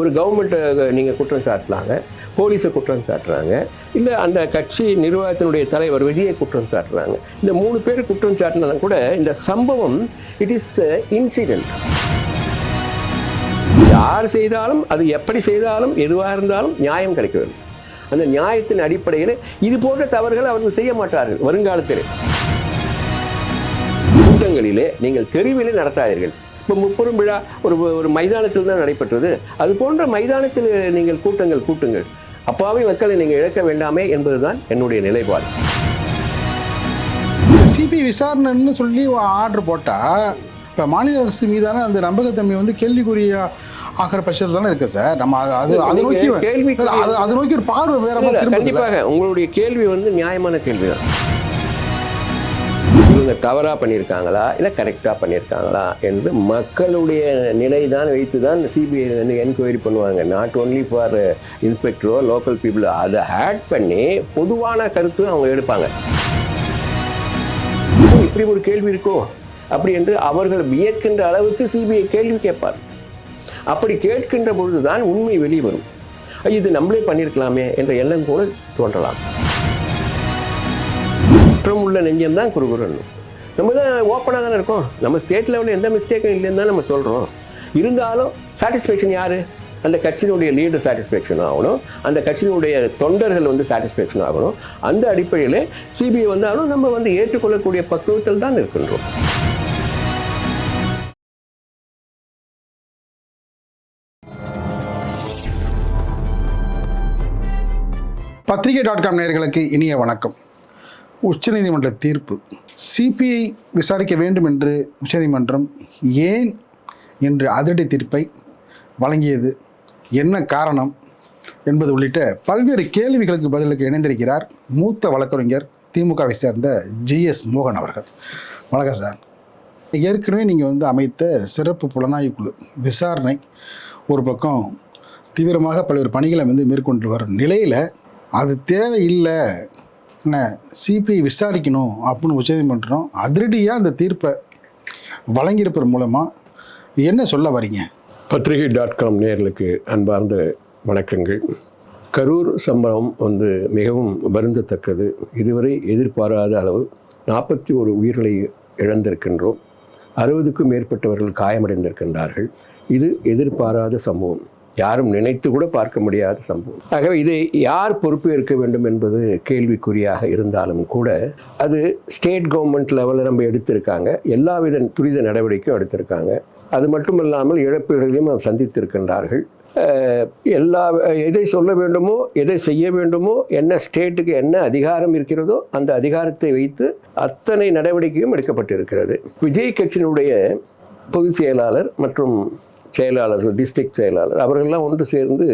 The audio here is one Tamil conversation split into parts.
ஒரு கவர்மெண்ட்டை நீங்கள் குற்றம் சாட்டலாங்க போலீஸை குற்றம் சாட்டுறாங்க இல்லை அந்த கட்சி நிர்வாகத்தினுடைய தலைவர் விஜயை குற்றம் சாட்டுறாங்க இந்த மூணு பேர் குற்றம் சாட்டினாலும் கூட இந்த சம்பவம் இட் இஸ் இன்சிடென்ட் யார் செய்தாலும் அது எப்படி செய்தாலும் எதுவாக இருந்தாலும் நியாயம் கிடைக்க வேண்டும் அந்த நியாயத்தின் அடிப்படையில் இது போன்ற தவறுகள் அவர்கள் செய்ய மாட்டார்கள் வருங்காலத்தில். கூட்டங்களிலே நீங்கள் தெருவிலே நடத்தாதீர்கள். இப்போ முப்பெரும் விழா ஒரு ஒரு மைதானத்தில் தான் நடைபெற்றது. அது போன்ற மைதானத்தில் நீங்கள் கூட்டங்கள் கூட்டுங்கள். அப்பாவி மக்களை நீங்கள் இழக்க வேண்டாமே என்பதுதான் என்னுடைய நிலைப்பாடு. சிபி விசாரணைன்னு சொல்லி ஆர்டர் போட்டால் இப்போ மாநில அரசு மீதான அந்த நம்பகத்தன்மை வந்து கேள்விக்குறியா ஆகிற பட்சத்தில் தானே இருக்கு சார். நம்ம அது அது நோக்கி இல்ல, அது நோக்கி ஒரு பார்வை வேற? கண்டிப்பாக உங்களுடைய கேள்வி வந்து நியாயமான கேள்வி தான் தவறாக பண்ணியிருக்காங்களா இல்லை கரெக்டாக பண்ணியிருக்காங்களா என்று மக்களுடைய நிலை தான் வைத்து தான் சிபிஐ வந்து என்கொயரி பண்ணுவாங்க. நாட் ஓன்லி ஃபார் இன்ஸ்பெக்டரோ லோக்கல் பீப்புளோ அதை ஆட் பண்ணி பொதுவான கருத்து அவங்க எடுப்பாங்க. இப்படி ஒரு கேள்வி இருக்கோ? அப்படி என்று அவர்கள் வியக்கின்ற அளவுக்கு சிபிஐ கேள்வி கேட்பார். அப்படி கேட்கின்ற பொழுதுதான் உண்மை வெளியே வரும் இது நம்மளே பண்ணியிருக்கலாமே என்ற எண்ணம் கூட தோன்றலாம். குற்றம் உள்ள நெஞ்சம் தான் குறுகுறணும் நம்ம தான் ஓப்பனாக தானே இருக்கோம். நம்ம ஸ்டேட் லெவலில் எந்த மிஸ்டேக்கும் இல்லைன்னு தான் நம்ம சொல்கிறோம் இருந்தாலும் சாட்டிஸ்ஃபேக்ஷன் யார்? அந்த கட்சியினுடைய லீடர் சாட்டிஸ்ஃபேக்ஷன் ஆகணும். அந்த கட்சியினுடைய தொண்டர்கள் வந்து சாட்டிஸ்ஃபேக்ஷன் ஆகணும். அந்த அடிப்படையில் சிபிஐ வந்தாலும் நம்ம வந்து ஏற்றுக்கொள்ளக்கூடிய பக்குவத்தில் தான் இருக்கின்றோம். பத்திரிகை டாட் காம் நேயர்களுக்கு இனிய வணக்கம். உச்சநீதிமன்ற தீர்ப்பு. சிபிஐ விசாரிக்க வேண்டும் என்று உச்சநீதிமன்றம் ஏன் என்று அதிரடி தீர்ப்பை வழங்கியது? என்ன காரணம் என்பது உள்ளிட்ட பல்வேறு கேள்விகளுக்கு பதிலளிக்க இணைந்திருக்கிறார் மூத்த வழக்கறிஞர் திமுகவை சேர்ந்த ஜிஎஸ் மோகன் அவர்கள். வணக்கம் சார். ஏற்கனவே நீங்கள் வந்து அமைத்த சிறப்பு புலனாய்வு குழு விசாரணை ஒரு பக்கம் தீவிரமாக பல்வேறு பணிகளை வந்து மேற்கொண்டு வரும் நிலையில் அது தேவையில்லை என்ன சிபிஐ விசாரிக்கணும் அப்படின்னு உச்சநீதிமன்றம் அதிரடியாக அந்த தீர்ப்பை வழங்கியிருப்பது மூலமாக என்ன சொல்ல வரீங்க? பத்திரிகை டாட் காம் நேர்களுக்கு அன்பார்ந்த வணக்கங்கள். கரூர் சம்பவம் வந்து மிகவும் வருந்தத்தக்கது. இதுவரை எதிர்பாராத அளவு நாற்பத்தி ஒரு உயிர்களை இழந்திருக்கின்றோம். அறுபதுக்கும் மேற்பட்டவர்கள் காயமடைந்திருக்கின்றார்கள். இது எதிர்பாராத சம்பவம். யாரும் நினைத்து கூட பார்க்க முடியாத சம்பவம். ஆகவே இதை யார் பொறுப்பு இருக்க வேண்டும் என்பது கேள்விக்குறியாக இருந்தாலும் கூட அது ஸ்டேட் கவர்மெண்ட் லெவலில் நம்ம எடுத்திருக்காங்க. எல்லாவித துரித நடவடிக்கையும் எடுத்திருக்காங்க. அது மட்டும் இல்லாமல் இழப்பீடுகளையும் அவர் சந்தித்திருக்கின்றார்கள். எல்லா எதை சொல்ல வேண்டுமோ எதை செய்ய வேண்டுமோ என்ன ஸ்டேட்டுக்கு என்ன அதிகாரம் இருக்கிறதோ அந்த அதிகாரத்தை வைத்து அத்தனை நடவடிக்கையும் எடுக்கப்பட்டிருக்கிறது. விஜய் கட்சியினுடைய பொதுச் செயலாளர் மற்றும் செயலாளர்கள் டிஸ்ட்ரிக்ட் செயலாளர் அவர்கள்லாம் ஒன்று சேர்ந்து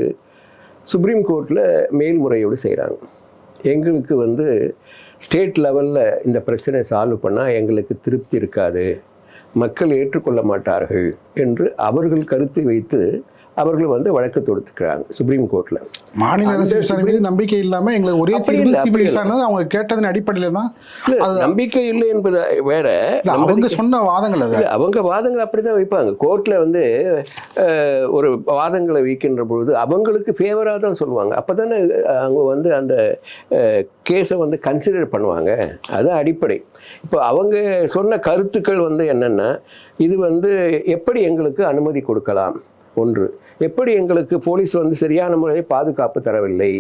சுப்ரீம் கோர்ட்டில் மேல்முறையோடு செய்கிறாங்க எங்களுக்கு வந்து ஸ்டேட் லெவலில் இந்த பிரச்சனை சால்வ் பண்ணால் எங்களுக்கு திருப்தி இருக்காது. மக்கள் ஏற்றுக்கொள்ள மாட்டார்கள் என்று அவர்கள் கருத்தை வைத்து அவர்கள் வந்து வழக்கு தொடுத்துக்கிறாங்க சுப்ரீம் கோர்ட்டில் மாநில அரசு விசாரணை மீது நம்பிக்கை இல்லாமல் எங்களுக்கு ஒரே தீர்வு சிபிஐ விசாரணை அவங்க கேட்டதன் அடிப்படையில் தான் அது நம்பிக்கை இல்லை என்பது வேற அவங்க சொன்ன வாதங்கள் அது. அவங்க வாதங்கள் அப்படி தான் வைப்பாங்க. கோர்ட்டில் வந்து ஒரு வாதங்களை வைக்கின்ற பொழுது அவங்களுக்கு ஃபேவராக தான் சொல்லுவாங்க. அப்போ தானே அவங்க வந்து அந்த கேஸை வந்து கன்சிடர் பண்ணுவாங்க. அது அடிப்படை. இப்போ அவங்க சொன்ன கருத்துக்கள் வந்து என்னென்னா இது வந்து எப்படி எங்களுக்கு அனுமதி கொடுக்கலாம்? ஒன்று. எப்படி எங்களுக்கு போலீஸ் வந்து சரியான முறையில் பாதுகாப்பு தரவில்லை?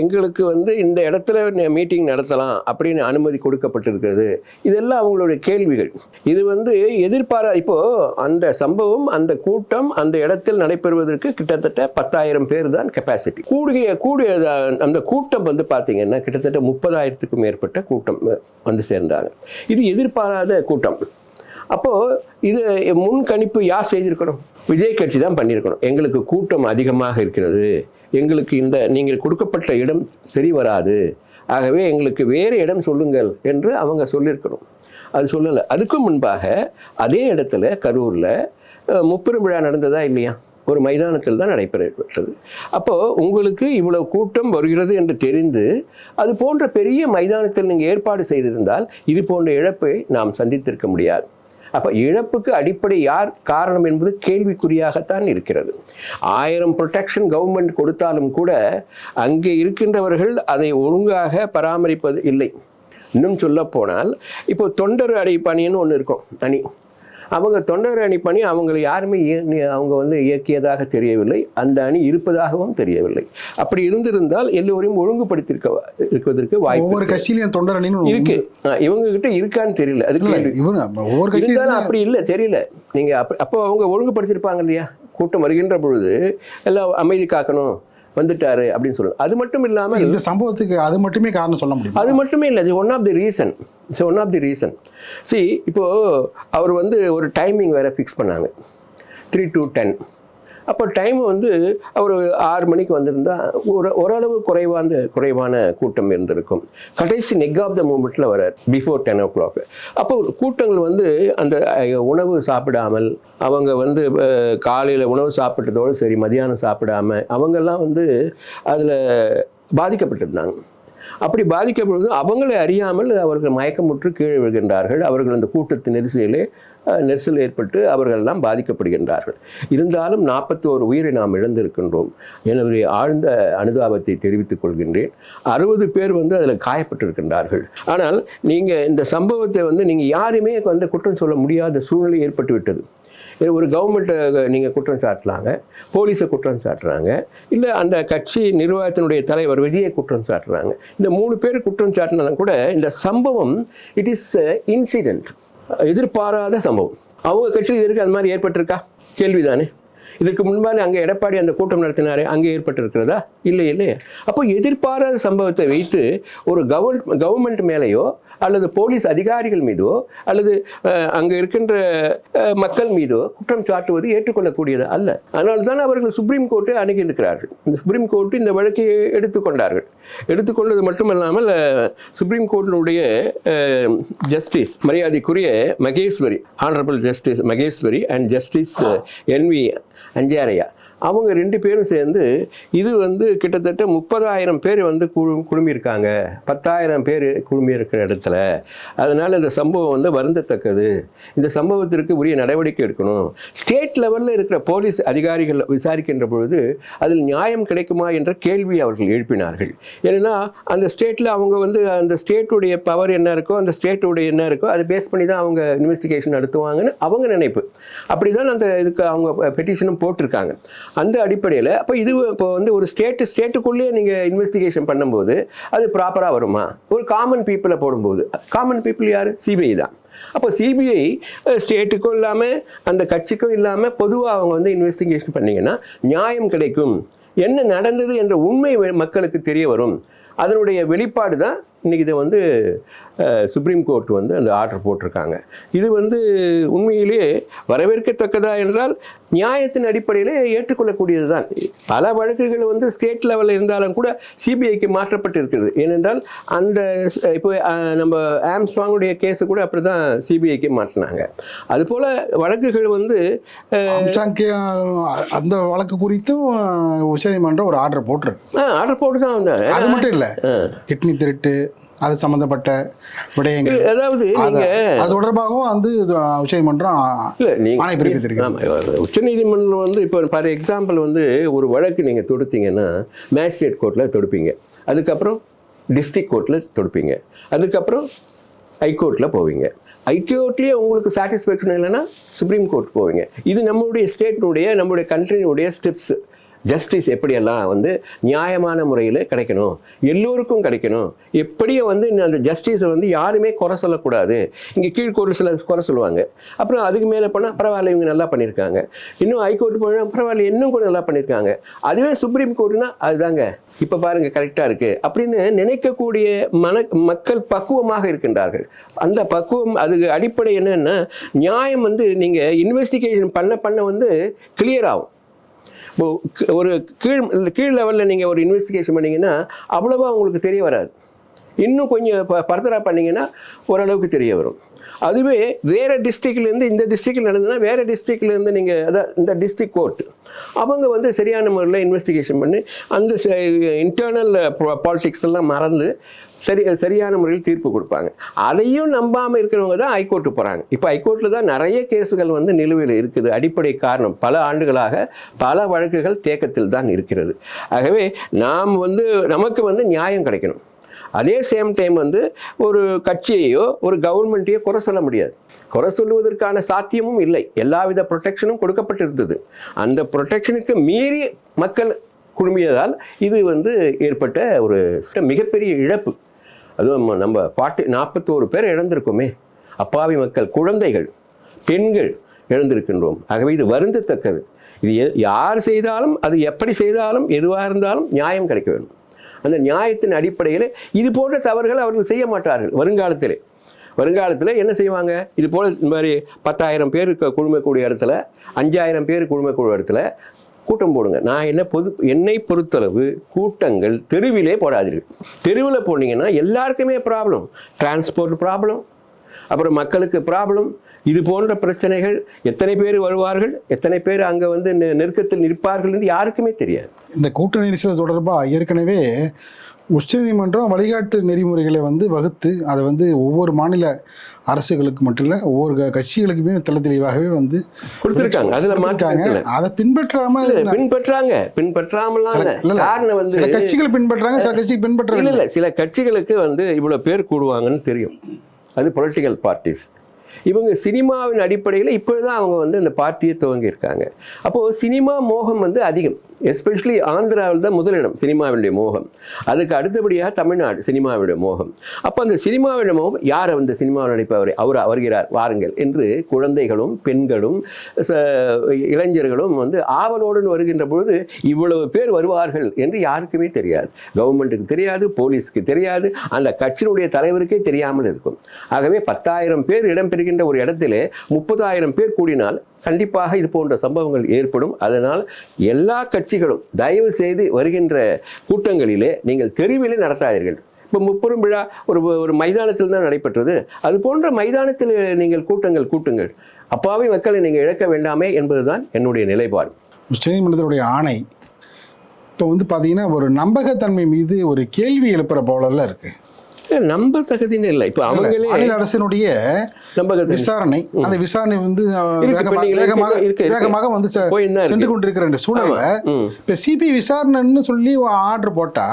எங்களுக்கு வந்து இந்த இடத்துல மீட்டிங் நடத்தலாம் அப்படின்னு அனுமதி கொடுக்கப்பட்டிருக்கிறது. இதெல்லாம் அவங்களுடைய கேள்விகள். இது வந்து எதிர்பாரா இப்போது அந்த சம்பவம் அந்த கூட்டம் அந்த இடத்தில் நடைபெறுவதற்கு கிட்டத்தட்ட பத்தாயிரம் பேர் தான் கெப்பாசிட்டி கூடிய கூடிய அந்த கூட்டம் வந்து பார்த்தீங்கன்னா கிட்டத்தட்ட முப்பதாயிரத்துக்கும் மேற்பட்ட கூட்டம் வந்து சேர்ந்தாங்க. இது எதிர்பாராத கூட்டம். அப்போது இது முன்கணிப்பு யார் செய்திருக்கணும்? விஜய் கட்சி தான் பண்ணியிருக்கணும். எங்களுக்கு கூட்டம் அதிகமாக இருக்கிறது. எங்களுக்கு இந்த நீங்கள் கொடுக்கப்பட்ட இடம் சரி வராது. ஆகவே எங்களுக்கு வேறு இடம் சொல்லுங்கள் என்று அவங்க சொல்லியிருக்கணும். அது சொல்லலை. அதுக்கும் முன்பாக அதே இடத்துல கரூரில் முப்பெரும் விழா நடந்ததா இல்லையா? ஒரு மைதானத்தில் தான் நடைபெறப்பட்டது அப்போது உங்களுக்கு இவ்வளவு கூட்டம் வருகிறது என்று தெரிந்து அது போன்ற பெரிய மைதானத்தில் நீங்கள் ஏற்பாடு செய்திருந்தால் இது போன்ற இழப்பை நாம் சந்தித்திருக்க முடியாது. அப்போ இழப்புக்கு அடிப்படை யார் காரணம் என்பது கேள்விக்குறியாகத்தான் இருக்கிறது. ஆயிரம் ப்ரொடெக்ஷன் கவர்மெண்ட் கொடுத்தாலும் கூட அங்கே இருக்கின்றவர்கள் அதை ஒழுங்காக பராமரிப்பது இல்லை. இன்னும் சொல்லப்போனால் இப்போ தொண்டர் அடை பணின்னு ஒன்று இருக்கும் அணி அவங்க தொண்டர் அணி பணி அவங்களை யாருமே அவங்க வந்து இயக்கியதாக தெரியவில்லை. அந்த அணி இருப்பதாகவும் தெரியவில்லை. அப்படி இருந்திருந்தால் எல்லோரையும் ஒழுங்குபடுத்தியிருக்க இருப்பதற்கு வாய்ப்பு ஒவ்வொரு கட்சியிலையும் தொண்டர் அணின்னு ஒண்ணு இருக்கு. இவங்க கிட்ட இருக்கான்னு தெரியல. அதுக்கு ஒவ்வொரு கட்சியும் இருந்தாலும் அப்படி இல்லை தெரியல. நீங்க அப்ப அவங்க ஒழுங்குபடுத்தியிருப்பாங்க இல்லையா? கூட்டம் வருகின்ற பொழுது எல்லாம் அமைதி காக்கணும். வந்துட்டாரு அப்படின்னு சொல்லுவாங்க அது மட்டும் இல்லாமல் இந்த சம்பவத்துக்கு அது மட்டுமே காரணம் சொல்ல முடியும்? அது மட்டுமே இல்லை. One of the reason it's one of the reason see இப்போ அவர் வந்து ஒரு டைமிங் வேற ஃபிக்ஸ் பண்ணாங்க. த்ரீ டு டென் அப்போ டைம் வந்து அவர் ஆறு மணிக்கு வந்திருந்தால் ஒரு ஓரளவு குறைவான குறைவான கூட்டம் இருந்திருக்கும். கடைசி நெக் ஆஃப் த மூமெண்ட்டில் வரார் பிஃபோர் டென் ஓ கிளாக் அப்போ கூட்டங்கள் வந்து அந்த உணவு சாப்பிடாமல் அவங்க வந்து காலையில் உணவு சாப்பிட்டதோடு சரி மதியானம் சாப்பிடாம அவங்கெல்லாம் வந்து அதில் பாதிக்கப்பட்டிருந்தாங்க. அப்படி பாதிக்கப்படுவது அவங்களை அறியாமல் அவர்கள் மயக்கமுற்று கீழே விழுகின்றார்கள். அவர்கள் அந்த கூட்டத்து நெரிசலிலே நெரிசல் ஏற்பட்டு அவர்கள் எல்லாம் பாதிக்கப்படுகின்றார்கள். இருந்தாலும் நாற்பத்தி ஒரு உயிரை நாம் இழந்திருக்கின்றோம். எனவே ஆழ்ந்த அனுதாபத்தை தெரிவித்துக் கொள்கின்றேன். அறுபது பேர் வந்து அதில் காயப்பட்டிருக்கின்றார்கள். ஆனால் நீங்கள் இந்த சம்பவத்தை வந்து நீங்கள் யாருமே வந்து குற்றம் சொல்ல முடியாத சூழ்நிலை ஏற்பட்டு விட்டது ஒரு கவர்மெண்ட்டை நீங்கள் குற்றம் சாட்டலாங்க போலீஸை குற்றம் சாட்டுறாங்க இல்லை அந்த கட்சி நிர்வாகத்தினுடைய தலைவர் விஜயை குற்றம் சாட்டுறாங்க. இந்த மூணு பேர் குற்றம் சாட்டினாலும் கூட இந்த சம்பவம் இட் இஸ் இன்சிடென்ட் எதிர்பாராத சம்பவம். அவங்க கட்சியில் இதற்கு அது மாதிரி ஏற்பட்டிருக்கா? கேள்விதானே. இதற்கு முன்பாக அங்கே எடப்பாடி அந்த கூட்டம் நடத்தினாரே அங்கே ஏற்பட்டிருக்கிறதா? இல்லை இல்லையே. அப்போ எதிர்பாராத சம்பவத்தை வைத்து ஒரு கவர் கவர்மெண்ட் மேலேயோ அல்லது போலீஸ் அதிகாரிகள் மீதோ அல்லது அங்கே இருக்கின்ற மக்கள் மீதோ குற்றம் சாட்டுவது ஏற்றுக்கொள்ளக்கூடியது அல்ல. அதனால தான் அவர்கள் சுப்ரீம் கோர்ட்டை அணுகியிருக்கிறார்கள். இந்த சுப்ரீம் கோர்ட்டு இந்த வழக்கை எடுத்துக்கொண்டார்கள் எடுத்துக்கொண்டது மட்டுமல்லாமல் சுப்ரீம் கோர்ட்டினுடைய ஜஸ்டிஸ் மரியாதைக்குரிய Maheshwari honourable justice Maheshwari and justice N V Anjaria. அவங்க ரெண்டு பேரும் சேர்ந்து இது வந்து கிட்டத்தட்ட முப்பதாயிரம் பேர் வந்து குழு குழுமியிருக்காங்க. பத்தாயிரம் பேர் குழுமி இருக்கிற இடத்துல. அதனால் இந்த சம்பவம் வந்து வருந்தத்தக்கது. இந்த சம்பவத்திற்கு உரிய நடவடிக்கை எடுக்கணும். ஸ்டேட் லெவலில் இருக்கிற போலீஸ் அதிகாரிகள் விசாரிக்கின்ற பொழுது அதில் நியாயம் கிடைக்குமா என்ற கேள்வி அவர்கள் எழுப்பினார்கள். ஏன்னா அந்த ஸ்டேட்டில் அவங்க வந்து அந்த ஸ்டேட்டுடைய பவர் என்ன இருக்கோ அந்த ஸ்டேட்டுடைய என்ன இருக்கோ அதை பேஸ் பண்ணி தான் அவங்க இன்வெஸ்டிகேஷன் நடத்துவாங்கன்னு அவங்க நினைப்பு. அப்படி தான் அந்த இதுக்கு அவங்க பெட்டிஷனும் போட்டிருக்காங்க. அந்த அடிப்படையில் அப்போ இது இப்போ வந்து ஒரு ஸ்டேட்டு ஸ்டேட்டுக்குள்ளேயே நீங்கள் இன்வெஸ்டிகேஷன் பண்ணும்போது அது ப்ராப்பராக வருமா? ஒரு காமன் பீப்புளை போடும்போது. காமன் பீப்புள் யார்? சிபிஐ தான். அப்போ சிபிஐ ஸ்டேட்டுக்கும் இல்லாமல் அந்த கட்சிக்கும் இல்லாமல் பொதுவாக அவங்க வந்து இன்வெஸ்டிகேஷன் பண்ணிங்கன்னா நியாயம் கிடைக்கும். என்ன நடந்தது என்ற உண்மை மக்களுக்கு தெரிய வரும். அதனுடைய வெளிப்பாடு தான் இன்னைக்கு இதை வந்து சுப்ரீம் கோர்ட் வந்து அந்த ஆர்டர் போட்டிருக்காங்க. இது வந்து உண்மையிலேயே வரவேற்கத்தக்கதா என்றால் நியாயத்தின் அடிப்படையிலே ஏற்றுக்கொள்ளக்கூடியது தான் பல வழக்குகள் வந்து ஸ்டேட் லெவலில் இருந்தாலும் கூட சிபிஐக்கு மாற்றப்பட்டு இருக்கிறது ஏனென்றால் அந்த இப்போ நம்ம ஆம்ஸ்ட்ராங்குடைய கேஸு கூட அப்படி தான் சிபிஐக்கு மாற்றினாங்க. அதுபோல் வழக்குகள் வந்து அந்த வழக்கு குறித்தும் உச்சநீதிமன்றம் ஒரு ஆர்டர் போட்டிருக்கு. ஆர்டர் போட்டு தான் வந்தாங்க. அது மட்டும் இல்ல. கிட்னி திருட்டு அது சம்பந்தப்பட்ட விடயங்கள். அதாவது அது தொடர்பாகவும் வந்து உச்சநீதிமன்றம் ஆணை பிறப்பித்திருக்கு உச்சநீதிமன்றம் வந்து இப்போ ஃபார் எக்ஸாம்பிள் வந்து ஒரு வழக்கு நீங்கள் தொடுத்தீங்கன்னா மேஜிஸ்ட்ரேட் கோர்ட்டில் தொடுப்பீங்க. அதுக்கப்புறம் டிஸ்ட்ரிக்ட் கோர்ட்டில் தொடுப்பீங்க. அதுக்கப்புறம் ஹைகோர்ட்டில் போவீங்க. ஹைகோர்ட்லேயே உங்களுக்கு சாட்டிஸ்ஃபேக்ஷன் இல்லைன்னா சுப்ரீம் கோர்ட் போவீங்க. இது நம்மளுடைய ஸ்டேட்டினுடைய நம்மளுடைய கண்ட்ரியினுடைய ஸ்டெப்ஸ் ஜஸ்டிஸ் எப்படியெல்லாம் வந்து நியாயமான முறையில் கிடைக்கணும்? எல்லோருக்கும் கிடைக்கணும். எப்படியும் வந்து அந்த ஜஸ்டிஸை வந்து யாருமே குறை சொல்லக்கூடாது. இங்கே கீழ்கோர்ட்டு சில குறை சொல்லுவாங்க. அப்புறம் அதுக்கு மேலே போனால் பரவாயில்ல இவங்க நல்லா பண்ணியிருக்காங்க. இன்னும் ஹைகோர்ட் போனால் பரவாயில்ல இன்னும் கூட நல்லா பண்ணியிருக்காங்க. அதுவே சுப்ரீம் கோர்ட்னா அதுதாங்க. இப்போ பாருங்க கரெக்டாக இருக்குது அப்படின்னு நினைக்கக்கூடிய மன மக்கள் பக்குவமாக இருக்கின்றார்கள். அந்த பக்குவம் அதுக்கு அடிப்படை என்னென்னா நியாயம் வந்து நீங்கள் இன்வெஸ்டிகேஷன் பண்ண பண்ண வந்து கிளியர் ஆகும். இப்போ ஒரு கீழ் கீழ் லெவலில் நீங்கள் ஒரு இன்வெஸ்டிகேஷன் பண்ணிங்கன்னா அவ்வளோவா உங்களுக்கு தெரிய வராது. இன்னும் கொஞ்சம் ஃபர்தராக பண்ணிங்கன்னா ஓரளவுக்கு தெரிய வரும். அதுவே வேறு டிஸ்ட்ரிக்ட்லேருந்து இந்த டிஸ்ட்ரிக்டில் நடந்ததுன்னா வேறு டிஸ்ட்ரிக்ட்லேருந்து நீங்கள் அதான் இந்த டிஸ்ட்ரிக்ட் கோர்ட் அவங்க வந்து சரியான முறையில் இன்வெஸ்டிகேஷன் பண்ணி அந்த இன்டர்னல் பாலிட்டிக்ஸ் எல்லாம் மறந்து சரி சரியான முறையில் தீர்ப்பு கொடுப்பாங்க. அதையும் நம்பாமல் இருக்கிறவங்க தான் ஹைகோர்ட்டு போகிறாங்க இப்போ ஹைகோர்ட்டில் தான் நிறைய கேஸுகள் வந்து நிலுவையில் இருக்குது. அடிப்படை காரணம் பல ஆண்டுகளாக பல வழக்குகள் தேக்கத்தில் தான் இருக்கிறது. ஆகவே நாம் வந்து நமக்கு வந்து நியாயம் கிடைக்கணும். அதே சேம் டைம் வந்து ஒரு கட்சியையோ ஒரு கவர்மெண்ட்டையோ குறை சொல்ல முடியாது. குறை சொல்லுவதற்கான சாத்தியமும் இல்லை. எல்லாவித ப்ரொடெக்ஷனும் கொடுக்கப்பட்டிருந்தது. அந்த ப்ரொடெக்ஷனுக்கு மீறி மக்கள் குழுமியதால் இது வந்து ஏற்பட்ட ஒரு மிகப்பெரிய இழப்பு. அதுவும் நம்ம- நம்ம பாட்டு நாற்பத்தோரு பேர் இழந்திருக்கோமே. அப்பாவி மக்கள் குழந்தைகள் பெண்கள் இழந்திருக்கின்றோம். ஆகவே இது வருந்தத்தக்கது. இது யார் செய்தாலும் அது எப்படி செய்தாலும் எதுவாக இருந்தாலும் நியாயம் கிடைக்க வேண்டும். அந்த நியாயத்தின் அடிப்படையில் இது போன்ற தவறுகள் அவர்கள் செய்ய மாட்டார்கள். வருங்காலத்திலே. வருங்காலத்தில் என்ன செய்வாங்க? இது போல் இந்த மாதிரி பத்தாயிரம் பேர் கு- குழுமக்கூடிய இடத்துல அஞ்சாயிரம் பேர் குழுமக்கூடிய இடத்துல கூட்டம் போடுங்க. நான் என்ன பொது என்னை பொறுத்தளவு கூட்டங்கள் தெருவிலே போடாதீர்கள். தெருவில் போனீங்கன்னா எல்லாருக்குமே ப்ராப்ளம் டிரான்ஸ்போர்ட் ப்ராப்ளம் அப்புறம் மக்களுக்கு ப்ராப்ளம் இது போன்ற பிரச்சனைகள் எத்தனை பேர் வருவார்கள்? எத்தனை பேர் அங்கே வந்து நெ- நெருக்கத்தில் நிற்பார்கள் என்று யாருக்குமே தெரியாது. இந்த கூட்ட நெரிசல் தொடர்பாக ஏற்கனவே உச்சநீதிமன்றம் வழிகாட்டு நெறிமுறைகளை வந்து வகுத்து அதை வந்து ஒவ்வொரு மாநில அரசுகளுக்கு மட்டும் இல்லை ஒவ்வொரு கட்சிகளுக்குமே தெள்ள தெளிவாகவே வந்து கொடுத்துருக்காங்க. அதில். மாற்றாங்க அதை பின்பற்றாம பின்பற்றாங்க. இல்ல. இல்ல, இல்ல. காரணம் வந்து சில கட்சிகள் பின்பற்றாங்க சில இல்ல பின்பற்ற இல்ல. சில கட்சிகளுக்கு வந்து இவ்வளவு பேர் கூடுவாங்கன்னு தெரியும். அது பொலிட்டிக்கல் பார்ட்டிஸ் இவங்க சினிமாவின் அடிப்படையில் இப்பொழுதுதான் அவங்க வந்து அந்த பார்ட்டியை துவங்கியிருக்காங்க. அப்போது சினிமா மோகம் வந்து அதிகம். எஸ்பெஷலி ஆந்திராவில் தான் முதலிடம் சினிமாவினுடைய மோகம். அதுக்கு அடுத்தபடியாக தமிழ்நாடு சினிமாவினுடைய மோகம். அப்போ அந்த சினிமாவினுடைய மோகம் யார் அந்த சினிமாவில் நடிப்பவர் அவர் வருகிறார் வாருங்கள் என்று குழந்தைகளும் பெண்களும் ச- இளைஞர்களும் வந்து ஆவலோடு வருகின்ற பொழுது இவ்வளவு பேர் வருவார்கள் என்று யாருக்குமே தெரியாது. கவர்மெண்ட்டுக்கு தெரியாது போலீஸ்க்கு தெரியாது அந்த கட்சியினுடைய தலைவருக்கே தெரியாமல் இருக்கும். ஆகவே பத்தாயிரம் பேர் இடம்பெறுகின்ற ஒரு இடத்திலே முப்பதாயிரம் பேர் கூடினால் கண்டிப்பாக இது போன்ற சம்பவங்கள் ஏற்படும். அதனால் எல்லா கட்சிகளும் தயவு செய்து வருகின்ற கூட்டங்களிலே நீங்கள் தெருவிலே நடத்தாதீர்கள். இப்போ முப்பெரும் விழா ஒரு ஒரு மைதானத்தில் தான் நடைபெற்றது. அது போன்ற மைதானத்தில் நீங்கள் கூட்டங்கள் கூட்டுங்கள். அப்பாவி மக்களை நீங்கள் இழக்க வேண்டாமே என்பதுதான் என்னுடைய நிலைப்பாடு. உச்சநீதிமன்றத்தினுடைய ஆணை. இப்போ வந்து பார்த்தீங்கன்னா ஒரு நம்பகத்தன்மை மீது ஒரு கேள்வி எழுப்புகிற போலெல்லாம் இருக்குது நம்ப தகுதின்னு இல்லை. இப்போ அவங்களே மாநில அரசினுடைய விசாரணை அந்த விசாரணை வந்து வேகமாக. வேகமாக வந்து சென்று. கொண்டிருக்கிற இந்த சூழல்ல ம். இப்ப சிபி விசாரணைன்னு சொல்லி ஆர்டர் போட்டா.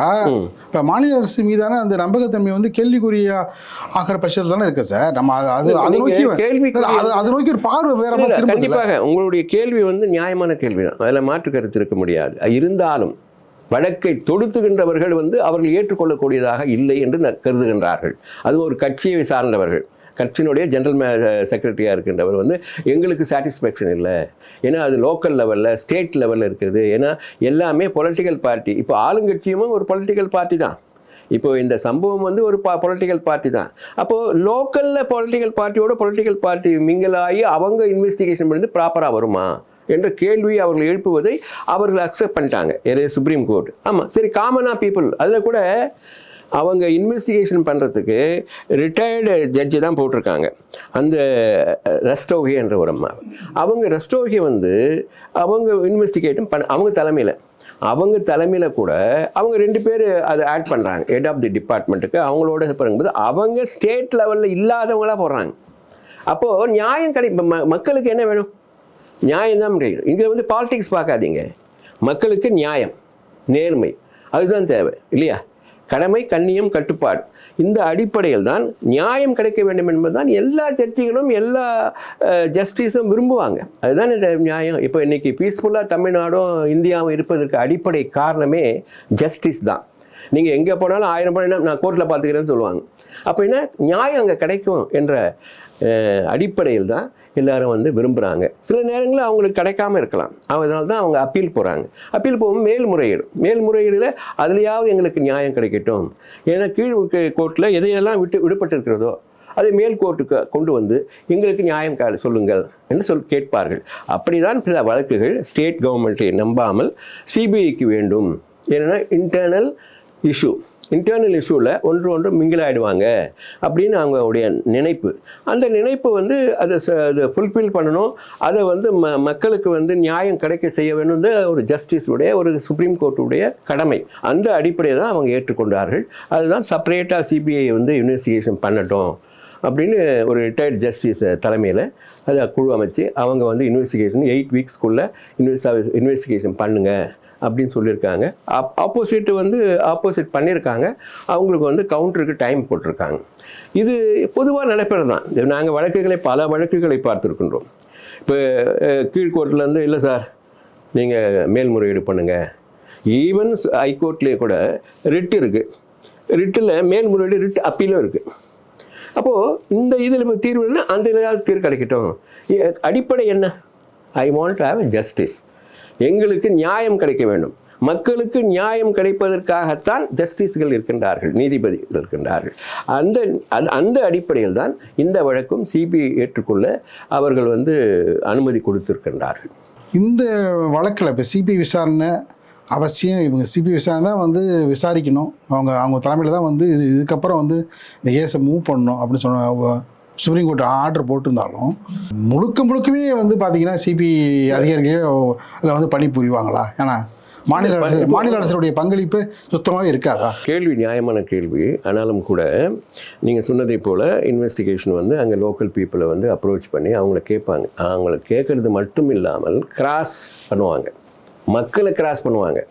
இப்ப மாநில அரசு மீதான அந்த நம்பகத்தன்மை வந்து கேள்விக்குரிய ஆகிற பட்சத்தில் தானே இருக்கு சார். நம்ம அது அது நோக்கி இல்ல, அது நோக்கி ஒரு பார்வை வேற கண்டிப்பாக உங்களுடைய கேள்வி வந்து நியாயமான கேள்வி தான் அதில் மாற்று கருத்து இருக்க முடியாது. இருந்தாலும் வழக்கை தொடுத்துகின்றவர்கள் வந்து அவர்கள் ஏற்றுக்கொள்ளக்கூடியதாக இல்லை என்று ந- கருதுகின்றார்கள். அது ஒரு கட்சியை சார்ந்தவர்கள். கட்சியினுடைய ஜென்ரல் மே செக்ரட்டரியாக இருக்கின்றவர் வந்து எங்களுக்கு சாட்டிஸ்ஃபேக்ஷன் இல்லை. ஏன்னா அது லோக்கல் லெவலில் ஸ்டேட் லெவலில் இருக்குது. ஏன்னா எல்லாமே பொலிட்டிக்கல் பார்ட்டி இப்போ ஆளுங்கட்சியும் ஒரு பொலிட்டிக்கல் பார்ட்டி தான். இப்போ இந்த சம்பவம் வந்து ஒரு பொலிட்டிக்கல் பார்ட்டி தான். அப்போது லோக்கலில் பொலிட்டிக்கல் பார்ட்டியோட பொலிட்டிக்கல் பார்ட்டி மிங்கிள் ஆகி அவங்க இன்வெஸ்டிகேஷன் பண்ணி ப்ராப்பராக வருமா? என்ற கேள்வி அவர்கள் எழுப்புவதை அவர்கள் அக்செப்ட் பண்ணிட்டாங்க. எதே சுப்ரீம் கோர்ட் ஆமாம் சரி காமனாக பீப்புள் அதில் கூட அவங்க இன்வெஸ்டிகேஷன் பண்ணுறதுக்கு ரிட்டையர்டு ஜட்ஜி தான் போட்டிருக்காங்க. அந்த ரஸ்டோகி என்ற ஒரு அம்மா. அவங்க ரஸ்டோகி வந்து அவங்க இன்வெஸ்டிகேட்டும் பண்ண அவங்க தலைமையில். அவங்க தலைமையில் கூட அவங்க ரெண்டு பேர் அதை ஆட் பண்ணுறாங்க ஹெட் ஆஃப் தி டிபார்ட்மெண்ட்டுக்கு அவங்களோட பண்ணும்போது அவங்க ஸ்டேட் லெவலில் இல்லாதவங்களாக போடுறாங்க. அப்போது நியாயம் கிடை ம- மக்களுக்கு என்ன வேணும்? நியாயம் தான் கிடைக்கும் இங்கே வந்து பாலிடிக்ஸ் பார்க்காதீங்க. மக்களுக்கு நியாயம் நேர்மை. அதுதான் தேவை இல்லையா? கடமை கண்ணியம் கட்டுப்பாடு. இந்த அடிப்படையில் தான் நியாயம் கிடைக்க வேண்டும் என்பதுதான் எல்லா சர்ச்சைகளும் எல்லா ஜஸ்டிஸும் விரும்புவாங்க. அதுதான் இந்த நியாயம்? இப்போ இன்றைக்கி பீஸ்ஃபுல்லாக தமிழ்நாடும் இந்தியாவும் இருப்பதற்கு அடிப்படை காரணமே ஜஸ்டிஸ் தான். நீங்கள் எங்கே போனாலும் ஆயிரம் படம் நான் கோர்ட்டில் பார்த்துக்கிறேன்னு சொல்லுவாங்க. அப்போ என்ன? நியாயம் அங்கே கிடைக்கும் என்ற அடிப்படையில் தான் எல்லாரும் வந்து விரும்புகிறாங்க சில நேரங்களில் அவங்களுக்கு கிடைக்காம இருக்கலாம். அதனால தான் அவங்க அப்பீல் போகிறாங்க அப்பீல் போகும் மேல்முறையீடு. மேல்முறையீடில் அதுலேயாவது எங்களுக்கு நியாயம் கிடைக்கட்டும். ஏன்னா கீழ் கோர்ட்டில் எதையெல்லாம் விட்டு விடுபட்டிருக்கிறதோ அதை மேல் கோர்ட்டுக்கு கொண்டு வந்து எங்களுக்கு நியாயம் கா சொல்லுங்கள் என்று சொல் கேட்பார்கள். அப்படிதான் சில வழக்குகள் ஸ்டேட் கவர்மெண்ட்டை நம்பாமல் சிபிஐக்கு வேண்டும். ஏன்னா இன்டர்னல் இஷ்யூ இன்டர்னல் இஷ்யூவில் ஒன்று ஒன்று மிங்கிலாயிடுவாங்க ஆகிடுவாங்க அப்படின்னு அவங்களுடைய நினைப்பு. அந்த நினைப்பு வந்து அதை ச- அதை ஃபுல்ஃபில் பண்ணணும். அதை வந்து ம மக்களுக்கு வந்து நியாயம் கிடைக்க செய்ய வேணும் ஒரு ஜஸ்டிஸுடைய ஒரு சுப்ரீம் கோர்ட்டுடைய கடமை. அந்த அடிப்படையை தான் அவங்க ஏற்றுக்கொண்டார்கள். அதுதான் செப்பரேட்டாக சிபிஐ வந்து இன்வெஸ்டிகேஷன் பண்ணட்டும் அப்படின்னு ஒரு ரிட்டையர்ட் ஜஸ்டிஸ் தலைமையில் அதை குழு அமைச்சு அவங்க வந்து இன்வெஸ்டிகேஷன் எயிட் வீக்ஸ்க்குள்ளே இன்வெஸ்ட் இன்வெஸ்டிகேஷன் பண்ணுங்கள் அப்படின்னு சொல்லியிருக்காங்க. ஆப் ஆப்போசிட் வந்து ஆப்போசிட் பண்ணியிருக்காங்க. அவங்களுக்கு வந்து கவுண்டருக்கு டைம் போட்டிருக்காங்க. இது பொதுவாக நடைபெறது தான். நாங்கள் வழக்குகளை பல வழக்குகளை பார்த்துருக்கின்றோம். இப்போ கீழ்கோர்ட்லேருந்து இல்லை சார் நீங்கள் மேல்முறையீடு பண்ணுங்கள் ஈவன் ஹைகோர்ட்லேயே கூட ரிட் இருக்குது ரிட்டில் மேல்முறையீடு ரிட் அப்பீலும் இருக்குது அப்போது இந்த இதில் தீர்வு இல்லைன்னா அந்த இதாவது தீர்வு கிடைக்கட்டும். அடிப்படை என்ன? ஐ வாண்ட் ஹாவ் ஜஸ்டிஸ் எங்களுக்கு நியாயம் கிடைக்க வேண்டும். மக்களுக்கு நியாயம் கிடைப்பதற்காகத்தான் ஜஸ்டிஸ்கள் இருக்கின்றார்கள் நீதிபதிகள் இருக்கின்றார்கள். அந்த அந்த- அந்த அடிப்படையில் தான் இந்த வழக்கும் சிபிஐ ஏற்றுக்கொள்ள அவர்கள் வந்து அனுமதி கொடுத்திருக்கின்றார்கள். இந்த வழக்கில் இப்போ சிபிஐ விசாரணை அவசியம் இவங்க சிபிஐ விசாரணை தான் வந்து விசாரிக்கணும். அவங்க அவங்க தலைமையில் தான் வந்து இது இதுக்கப்புறம் வந்து இந்த கேஸை மூவ் பண்ணணும் அப்படின்னு சொன்ன சுப்ரீம் கோர்ட் ஆர்டர் போட்டிருந்தாலும் முழுக்க முழுக்கவே வந்து பார்த்தீங்கன்னா சிபிஐ அதிகாரிகளே அதில் வந்து பணி புரிவாங்களா? ஏன்னா மாநில அரசு மாநில அரசுடைய பங்களிப்பு சுத்தமாகவே இருக்காதா? கேள்வி நியாயமான கேள்வி. ஆனாலும் கூட நீங்கள் சொன்னதை போல் இன்வெஸ்டிகேஷன் வந்து அங்கே லோக்கல் பீப்புளை வந்து அப்ரோச் பண்ணி அவங்கள கேட்பாங்க. அவங்கள கேட்குறது மட்டும் இல்லாமல் கிராஸ் பண்ணுவாங்க. மக்களை கிராஸ் பண்ணுவாங்க.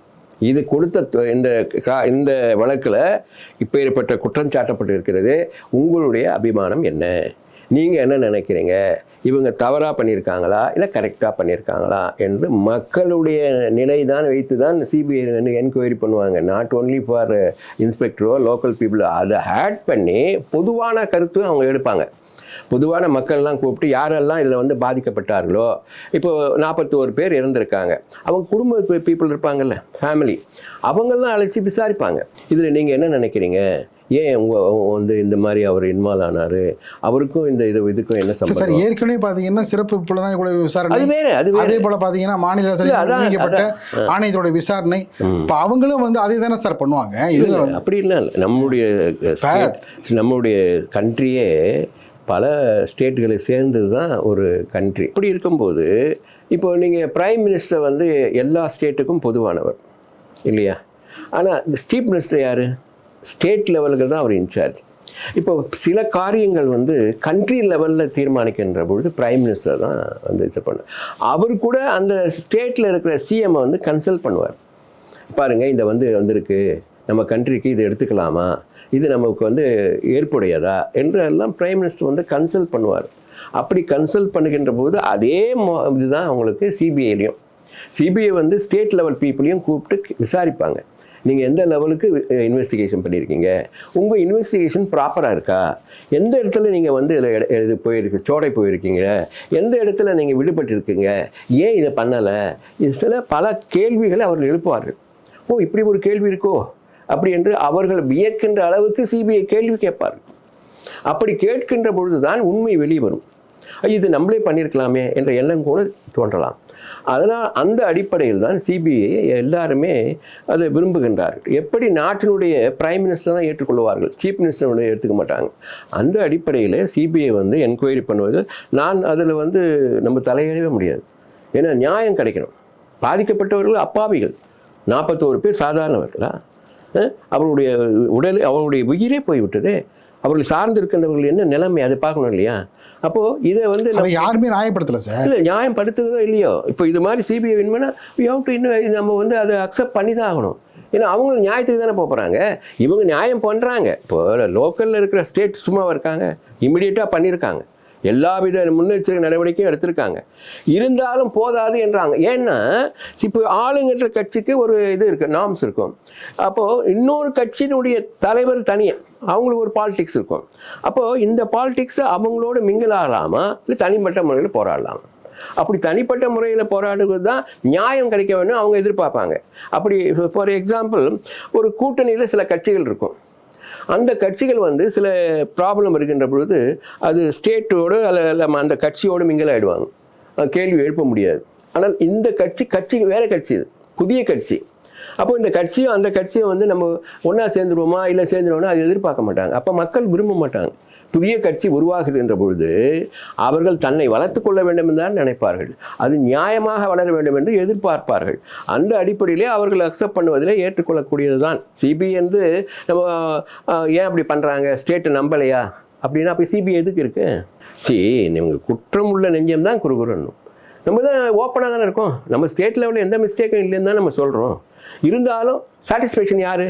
இது கொடுத்த த- இந்த இந்த வழக்கில் இப்பேற்பட்ட குற்றம் சாட்டப்பட்டு இருக்கிறது உங்களுடைய அபிமானம் என்ன? நீங்கள் என்ன நினைக்கிறீங்க? இவங்க தவறாக பண்ணியிருக்காங்களா? இல்லை கரெக்டாக பண்ணியிருக்காங்களா? என்று மக்களுடைய நிலை தான் வைத்து தான் சிபிஐ வந்து என்கொயரி பண்ணுவாங்க. நாட் ஓன்லி ஃபார் இன்ஸ்பெக்டரோ லோக்கல் பீப்புளோ அதை ஆட் பண்ணி பொதுவான கருத்து அவங்க எடுப்பாங்க. பொதுவான மக்கள்லாம் கூப்பிட்டு யாரெல்லாம் இதில் வந்து பாதிக்கப்பட்டார்களோ இப்போ நாற்பத்தோரு பேர் இறந்துருக்காங்க. அவங்க குடும்ப பீப்புள் இருப்பாங்கல்ல ஃபேமிலி அவங்கெல்லாம் அழைச்சி விசாரிப்பாங்க. இதில் நீங்கள் என்ன நினைக்கிறீங்க? ஏன் உங்கள் வந்து இந்த மாதிரி அவர் இன்வால்வ் ஆனார்? அவருக்கும் இந்த இது இதுக்கும் என்ன சார் சம்பந்தம்? ஏற்கனவே பார்த்தீங்கன்னா சிறப்பு புலனாய்வு குழு அது விசாரணை அது வேற. அதே போல பாத்தீங்கன்னா மாநில அதான், நியமிக்கப்பட்ட ஆணையத்தோட விசாரணை. இப்போ அவங்களும் வந்து அதே தானே சார் பண்ணுவாங்க. இதுல அப்படி இல்லை நம்முடைய நம்முடைய கண்ட்ரியே பல ஸ்டேட்டுகளை சேர்ந்தது தான் ஒரு கண்ட்ரி இப்படி இருக்கும்போது இப்போ நீங்கள் பிரைம் மினிஸ்டர் வந்து எல்லா ஸ்டேட்டுக்கும் பொதுவானவர் இல்லையா? ஆனால் சீஃப் மினிஸ்டர் யார்? ஸ்டேட் லெவலுக்கு தான் அவர் இன்சார்ஜ் இப்போ சில காரியங்கள் வந்து கண்ட்ரி லெவலில் தீர்மானிக்கின்ற பொழுது பிரைம் மினிஸ்டர் தான் வந்து இது பண்ண. அவர் கூட அந்த ஸ்டேட்டில் இருக்கிற சிஎம்மை வந்து கன்சல்ட் பண்ணுவார். பாருங்கள் இந்த வந்து வந்திருக்கு. நம்ம கண்ட்ரிக்கு இது எடுத்துக்கலாமா? இது நமக்கு வந்து ஏற்புடையதா என்றெல்லாம் பிரைம் மினிஸ்டர் வந்து கன்சல்ட் பண்ணுவார். அப்படி கன்சல்ட் பண்ணுகின்ற போது அதே இதுதான் அவங்களுக்கு சிபிஐலையும் சிபிஐ வந்து ஸ்டேட் லெவல் பீப்புளையும் கூப்பிட்டு விசாரிப்பாங்க. நீங்கள் எந்த லெவலுக்கு இன்வெஸ்டிகேஷன் பண்ணியிருக்கீங்க? உங்கள் இன்வெஸ்டிகேஷன் ப்ராப்பராக இருக்கா? எந்த இடத்துல நீங்கள் வந்து இதில் இது போயிருக்கு சோடை போயிருக்கீங்க? எந்த இடத்துல நீங்கள் விடுபட்டிருக்கீங்க? ஏன் இதை பண்ணலை? இது சில பல கேள்விகளை அவர்கள் எழுப்புவார்கள். ஓ இப்படி ஒரு கேள்வி இருக்கோ? அப்படி என்று அவர்கள் வியக்கின்ற அளவுக்கு சிபிஐ கேள்வி கேட்பார்கள் அப்படி கேட்கின்ற பொழுதுதான் உண்மை வெளிவரும் இது நம்மளே பண்ணியிருக்கலாமே என்ற எண்ணம் கூட தோன்றலாம். அதனால் அந்த அடிப்படையில் தான் சிபிஐ எல்லாருமே அதை விரும்புகின்றார்கள் எப்படி நாட்டினுடைய பிரைம் மினிஸ்டர் தான் ஏற்றுக்கொள்வார்கள்? சீஃப் மினிஸ்டர் வந்து ஏற்றுக்க மாட்டாங்க. அந்த அடிப்படையில் சிபிஐ வந்து என்கொயரி பண்ணுவது நான் அதில் வந்து நம்ம தலையிடவே முடியாது. ஏன்னா நியாயம் கிடைக்கணும். பாதிக்கப்பட்டவர்கள் அப்பாவிகள். நாற்பத்தோரு பேர் சாதாரணவர்களா? அவருடைய உடல் அவருடைய உயிரே போய்விட்டதே. அவர்கள் சார்ந்திருக்கின்றவர்கள் என்ன நிலைமை? அதை பார்க்கணும் இல்லையா? அப்போது இதை வந்து அதை யாருமே நியாயப்படுத்தல சார். இல்லை நியாயம் படுத்துறதோ இல்லையோ? இப்போ இது மாதிரி சிபிஐ வின்மனா யூ டு இன்னும் நம்ம வந்து அதை அக்செப்ட் பண்ணி தான் ஆகணும். ஏன்னா அவங்க நியாயத்துக்கு தானே போக போகிறாங்க இவங்க நியாயம் பண்ணுறாங்க இப்போ லோக்கலில் இருக்கிற ஸ்டேட் சும்மாவா இருக்காங்க. இமிடியேட்டாக பண்ணியிருக்காங்க எல்லா வித முன்னெச்சரிக்கை நடவடிக்கையும் எடுத்திருக்காங்க. இருந்தாலும் போதாது என்றாங்க. ஏன்னா இப்போ ஆளுங்கிற கட்சிக்கு ஒரு இது இருக்குது நாம்ஸ் இருக்கும். அப்போது இன்னொரு கட்சியினுடைய தலைவர் தனியாக அவங்களுக்கு ஒரு பாலிடிக்ஸ் இருக்கும். அப்போது இந்த பாலிடிக்ஸை அவங்களோட மிங்கிள் ஆகலாமா இல்லை தனிப்பட்ட முறையில் போராடலாமா. அப்படி தனிப்பட்ட முறையில் போராடுவது தான் நியாயம் கிடைக்க வேணும் அவங்க எதிர்பார்ப்பாங்க. அப்படி ஃபார் எக்ஸாம்பிள் ஒரு கூட்டணியில் சில கட்சிகள் இருக்கும். அந்த கட்சிகள் வந்து சில ப்ராப்ளம் இருக்கின்ற பொழுது அது ஸ்டேட்டோடு அல்ல அந்த கட்சியோடு மிங்கிள் ஆகிடுவாங்க கேள்வி எழுப்ப முடியாது. ஆனால் இந்த கட்சி கட்சி வேற கட்சி இது. புதிய கட்சி. அப்போ இந்த கட்சியும் அந்த கட்சியும் வந்து நம்ம ஒன்றா சேர்ந்துருவோமா இல்லை சேர்ந்துருவோம்னா அது எதிர்பார்க்க மாட்டாங்க. அப்போ மக்கள் விரும்ப மாட்டாங்க. புதிய கட்சி உருவாகுகின்ற பொழுது அவர்கள் தன்னை வளர்த்து கொள்ள வேண்டும் என்று தான் நினைப்பார்கள். அது நியாயமாக வளர வேண்டும் என்று எதிர்பார்ப்பார்கள். அந்த அடிப்படையிலே அவர்கள் அக்செப்ட் பண்ணுவதிலே ஏற்றுக்கொள்ளக்கூடியது தான் சிபிஐ வந்து நம்ம ஏன் அப்படி பண்ணுறாங்க ஸ்டேட்டை நம்பலையா? அப்படின்னா அப்போ சிபிஐ எதுக்கு இருக்கு? சரி நீங்க குற்றம் உள்ள நெஞ்சம் தான் குறுகுறணும் நம்ம தான் ஓப்பனாக தானே இருக்கோம். நம்ம ஸ்டேட் லெவலில் எந்த மிஸ்டேக்கும் இல்லைன்னு தான் நம்ம சொல்கிறோம் இருந்தாலும் சாட்டிஸ்ஃபேக்ஷன் யார்?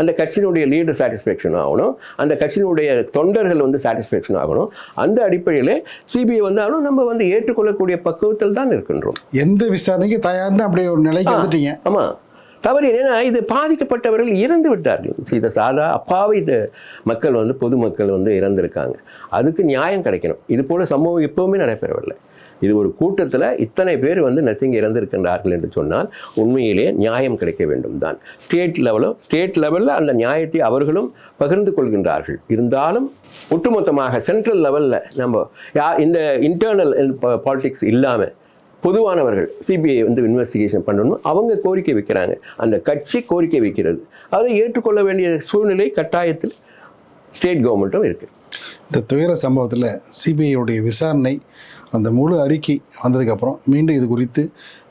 அந்த கட்சியினுடைய லீடர் சாட்டிஸ்ஃபேக்ஷன் ஆகணும். அந்த கட்சியினுடைய தொண்டர்கள் வந்து சாட்டிஸ்ஃபேக்ஷன் ஆகணும். அந்த அடிப்படையில் சிபிஐ வந்தாலும் நம்ம வந்து ஏற்றுக்கொள்ளக்கூடிய பக்குவத்தில் தான் இருக்கின்றோம். எந்த விசாரணைக்கு தயார்னு அப்படியே ஒரு நிலைக்கு வந்துட்டீங்க. ஆமாம் தவறு என்னன்னா இது பாதிக்கப்பட்டவர்கள் இறந்து விட்டார்கள். இதை சாதா அப்பாவி இந்த மக்கள் வந்து பொதுமக்கள் வந்து இறந்திருக்காங்க. அதுக்கு நியாயம் கிடைக்கணும். இது போல சம்பவம் எப்பவுமே நடைபெறவில்லை. இது ஒரு கூட்டத்தில் இத்தனை பேர் வந்து நர்சிங் இறந்திருக்கின்றார்கள் என்று சொன்னால் உண்மையிலே நியாயம் கிடைக்க வேண்டும் தான் ஸ்டேட் லெவலும் ஸ்டேட் லெவலில் அந்த நியாயத்தை அவர்களும் பகிர்ந்து கொள்கின்றார்கள். இருந்தாலும் ஒட்டுமொத்தமாக சென்ட்ரல் லெவலில் நம்ம யா இந்த இன்டர்னல் பாலிடிக்ஸ் இல்லாமல் பொதுவானவர்கள் சிபிஐ வந்து இன்வெஸ்டிகேஷன் பண்ணணும் அவங்க கோரிக்கை வைக்கிறாங்க. அந்த கட்சி கோரிக்கை வைக்கிறது. அதை ஏற்றுக்கொள்ள வேண்டிய சூழ்நிலை கட்டாயத்தில் ஸ்டேட் கவர்மெண்ட்டும் இருக்குது இந்த துயர சம்பவத்தில் சிபிஐயுடைய விசாரணை அந்த முழு அறிக்கை வந்ததுக்கப்புறம் மீண்டும் இது குறித்து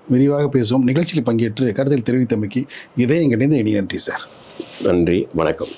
விரிவாக பேசுவோம். நிகழ்ச்சியில் பங்கேற்று கருத்தில் தெரிவித்தமைக்கு இதே எங்கிட்ட இனி நன்றி சார். நன்றி வணக்கம்.